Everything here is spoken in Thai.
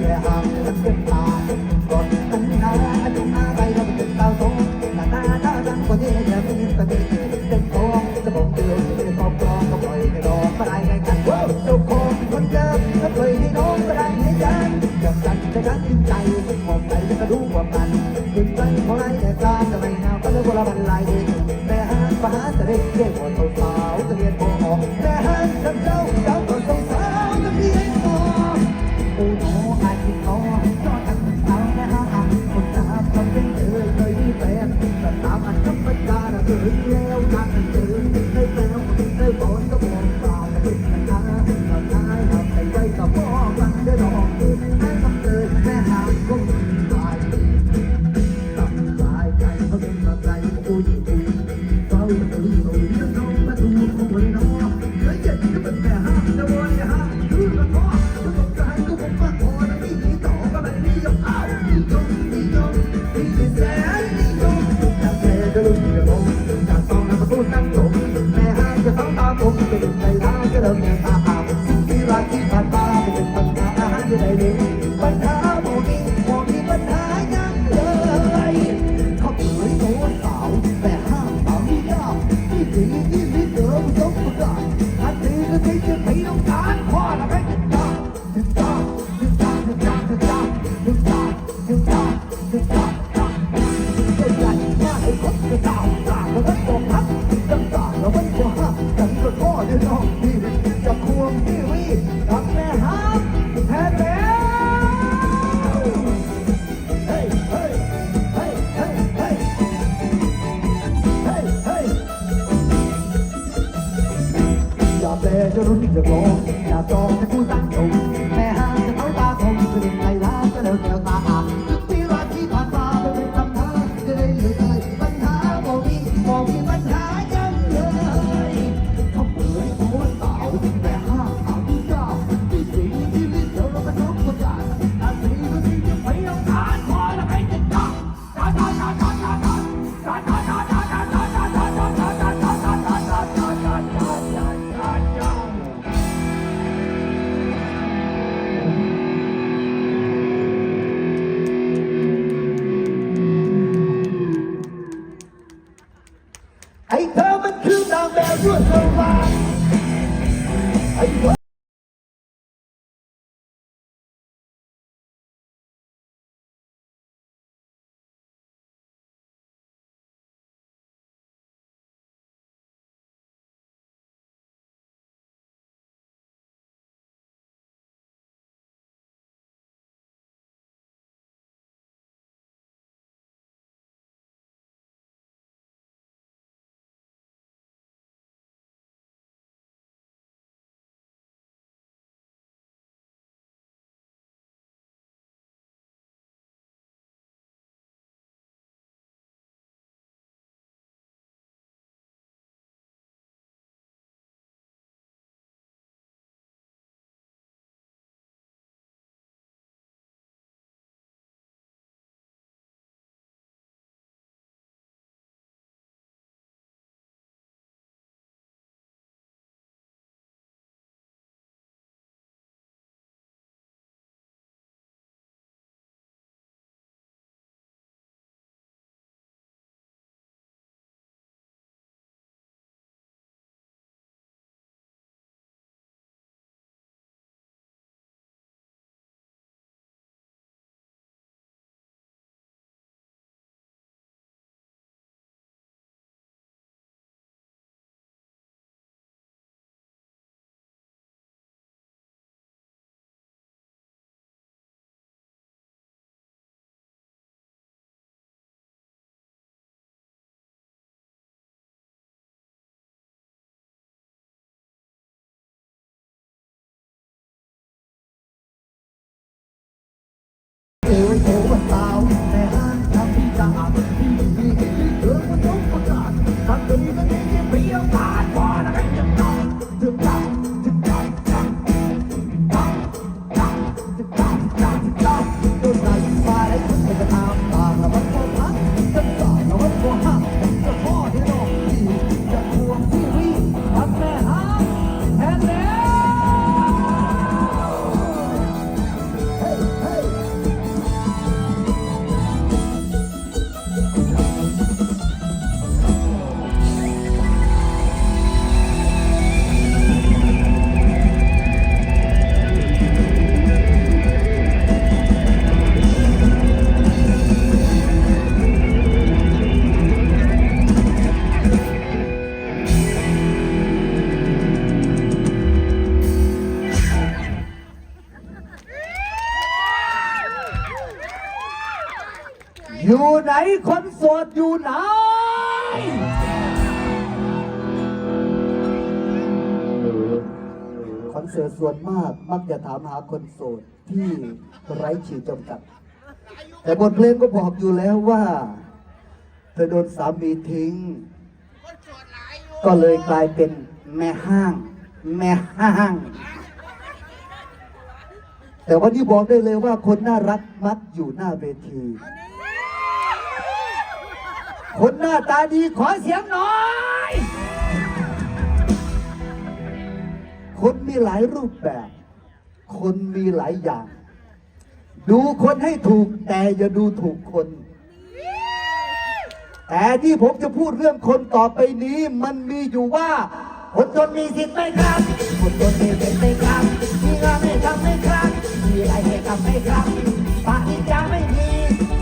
yeah. Ele é กะลุยกับลงจากต้องนำประตูนั่งลงแม่ให้จะต้องตามผมไปดูใจร้ายกะเริ่มแย่ตาอาพิที่รักที่ผ่านมาเป็นปัญหาอหาจะได้ดีปัญหา จะควงที่วีดับแม่ฮับแท้แล้เฮ้ยเฮ้ยเฮ้ยเฮ้ยเฮ้ยเฮ้ยเฮ้ยอย่าแปลจะรู้จะบอกอยากจองจะกูตั้งตรง อยู่ไหนคนโสดอยู่ไหน คอนเสิร์ตส่วนมากมักจะถามหาคนโสดที่ไร้ขีดจำกัด แต่บทเพลงก็บอกอยู่แล้วว่า เธอโดนสามีทิ้ง ก็เลยกลายเป็นแม่ห้าง แม่ห้าง แต่วันนี้บอกได้เลยว่าคนน่ารักมักอยู่หน้าเวที คนหน้าตาดีขอเสียงหน่อย คนมีหลายรูปแบบ คนมีหลายอย่าง ดูคนให้ถูกแต่อย่าดูถูกคน แต่ที่ผมจะพูดเรื่องคนต่อไปนี้ มันมีอยู่ว่า คนจนมีสิทธิ์ไหมครับ คนจนมีสิทธิ์ไหมครับ มีงานให้ทำไหมครับมีอะไรให้ทำไหมครับปาริญญาไม่มี